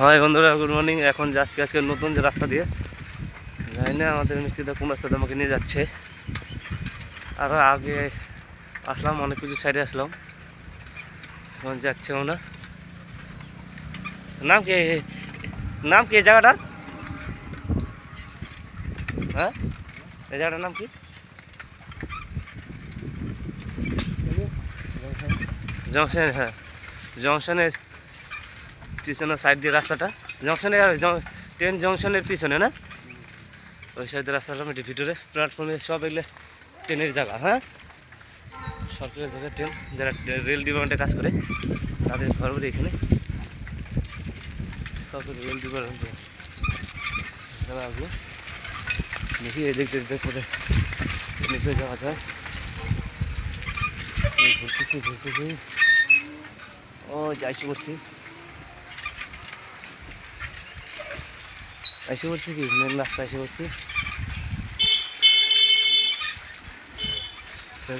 হয় বন্ধুরা good morning এখন যাচ্ছি আজকে নতুন যে রাস্তা দিয়ে। জানি না, আমাদের মিস্ত্রিটা কোন রাস্তাতে আমাকে নিয়ে যাচ্ছে। আরও আগে আসলাম, অনেক কিছু সাইডে আসলাম। এখন যাচ্ছে আমরা। নাম কি? নাম কি এই জায়গাটা? হ্যাঁ? এই জায়গাটার নাম কি? জংশন হ্যাঁ। জংশনের পিছনের সাইড দিয়ে রাস্তাটা। জংশনে ট্রেন জংশনের পিছনে, না? ওই সাইডে রাস্তাটা মেটে ভিতরে প্ল্যাটফর্মে সব এগুলো ট্রেনের জায়গা হ্যাঁ? সরকারি জায়গা ট্রেন যারা রেল ডিপার্টমেন্টে কাজ করে, তাদের বাড়ি এখানে। সব রেল ডিপার্টমেন্টে দেখি এদিক করে নিচে যাওয়া যায়। ঘুরতেছি ঘুরতেছি। ও, যাইছি করছি এসে বলছি কি? মেন রাস্তা এসে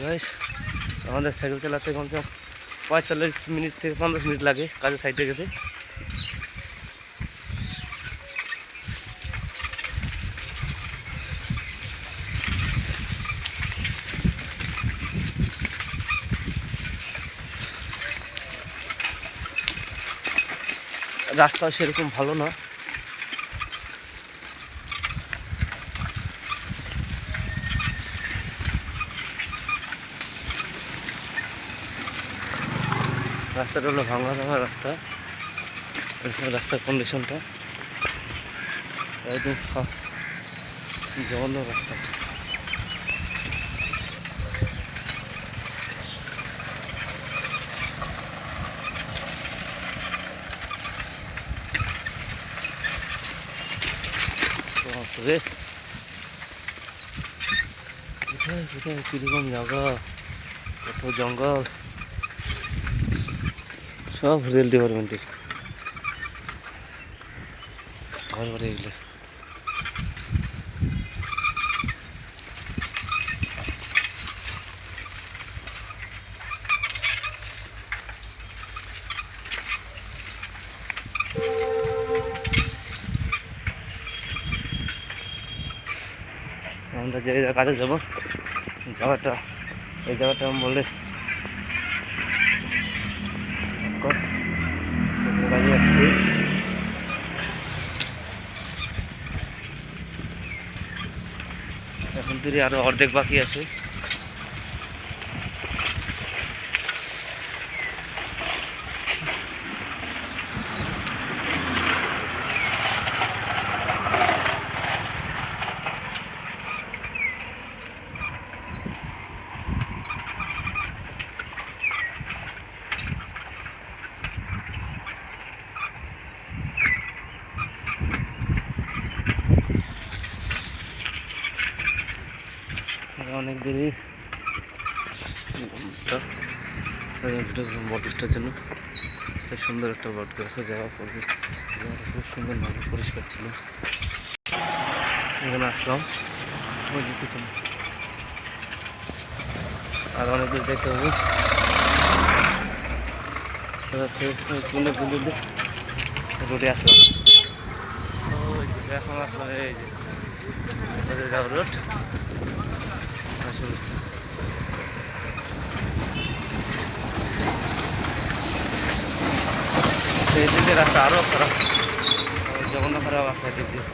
গাইস আমাদের সাইকেল চালাতে কমসে কম পঁয়তাল্লিশ মিনিট থেকে পঞ্চাশ মিনিট লাগে কাজের সাইডে গেতে রাস্তা সেরকম ভালো না। রাস্তাটা হলো ভাঙা ভাঙা রাস্তা। এরকম রাস্তার কন্ডিশনটা একদম জঘন্য রাস্তা। বাপরে কোথায় কোথায়, কীরকম জায়গা? কত জঙ্গল। সব রেল ডিপার্টমেন্টের ঘর ঘরে এগুলো। আমরা যে কাজে যাব জায়গাটা এই জায়গাটা বললে কর- এখন তুই আরও অর্ধেক বাকি আছে অনেক দেরি। বট গাছটার জন্য সুন্দর একটা বট গাছ যাওয়া পড়বে। খুব সুন্দর ভাবে পরিষ্কার ছিল। এখানে আসলাম। আর অনেক দূর যেতে হবে। রোডে আসলাম। এখন আসলাম এই যে রোড বসছি সেই দিকে রাস্তা আরও খারাপ। জগন্নাথ খারাপ আছে এদিক। দিয়ে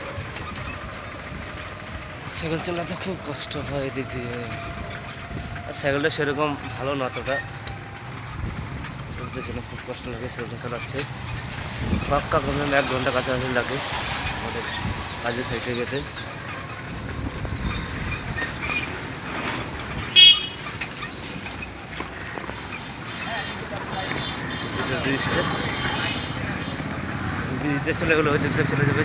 সাইকেল চালাতে খুব কষ্ট হয় এদিক। দিয়ে আর সাইকেলটা সেরকম ভালো না অতটা চলতেছিল খুব কষ্ট লাগে সাইকেলটা চালাচ্ছে পাক্কা কমে এক ঘণ্টা কাছাকাছি লাগে আমাদের কাজের সাইডে যেতে ব্রিজটা ব্রিজটা চলে গেলো ওই দিকটা চলে যাবে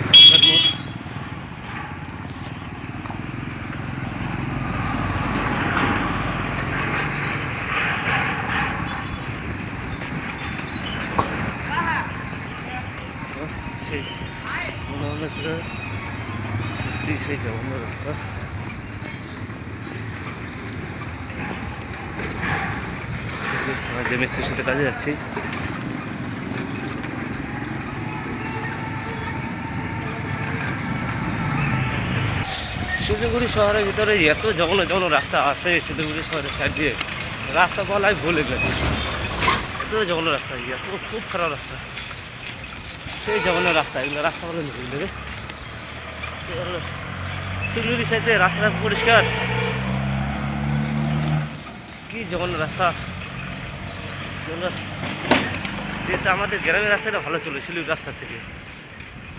সেই মনে জঘন্য রাস্তা যে মিস্ত্রির সাথে কাজে যাচ্ছি শিলিগুড়ি শহরের ভিতরে এত জঘন্য জঘন্য রাস্তা আছে শিলিগুড়ি শহরের সাইড দিয়ে। রাস্তা বলাই ভুলে গেছে। এত জঘন্য রাস্তা এত খুব খারাপ রাস্তা। সেই জঘন্য রাস্তা, এগুলো রাস্তা বলে ভুলে দেবে শিলিগুড়ি সাইডে রাস্তাটা পরিষ্কার। কি জঘন্য রাস্তা। যেটা আমাদের গ্রামের রাস্তাটা ভালো চলে, শিলিগুড়ি রাস্তা থেকে।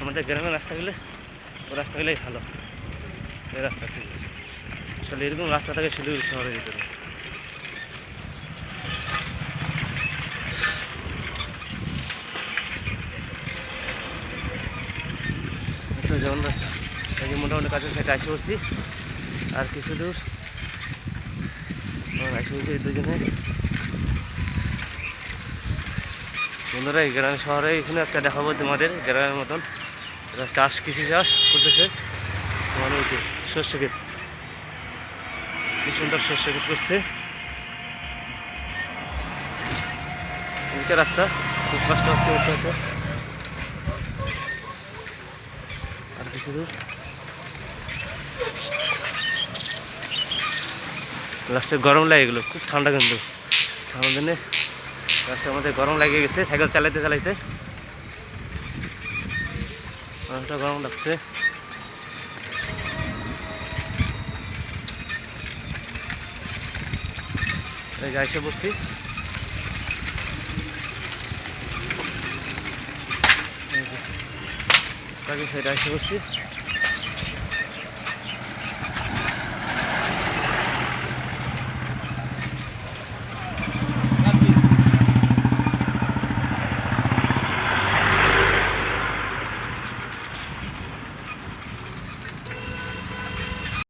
আমাদের গ্রামের রাস্তাগুলো ওই রাস্তাগুলোই ভালো। এই রাস্তা থেকে আসলে এরকম রাস্তা থাকে শিলিগুড়ি শহরের ভিতরে। যেমন রাস্তা মোটামুটি কাছের সাইডে আসে পড়ছি আর কিছু দূর। আসে পড়ছি দুজনে। বন্ধুরা, এই গ্রাম শহরে এখানে একটা দেখাবো তোমাদের, গ্রামের মতন। চাষ, কৃষি চাষ করতেছে। তোমার যে শস্য ক্ষেত। কি সুন্দর শস্য ক্ষেত করছে। রাস্তা, খুব কষ্ট হচ্ছে উঠতে আর কিছু দূর। লাস্টে গরম লাগে গেলো খুব ঠান্ডা কিন্তু। ঠান্ডা দিনে রাস্তার মধ্যে গরম লাগে গেছে, সাইকেল চালাইতে চালাইতে। অনেকটা গরম লাগছে। এই যে এসে বসছি আগে সেটা এসে বসছি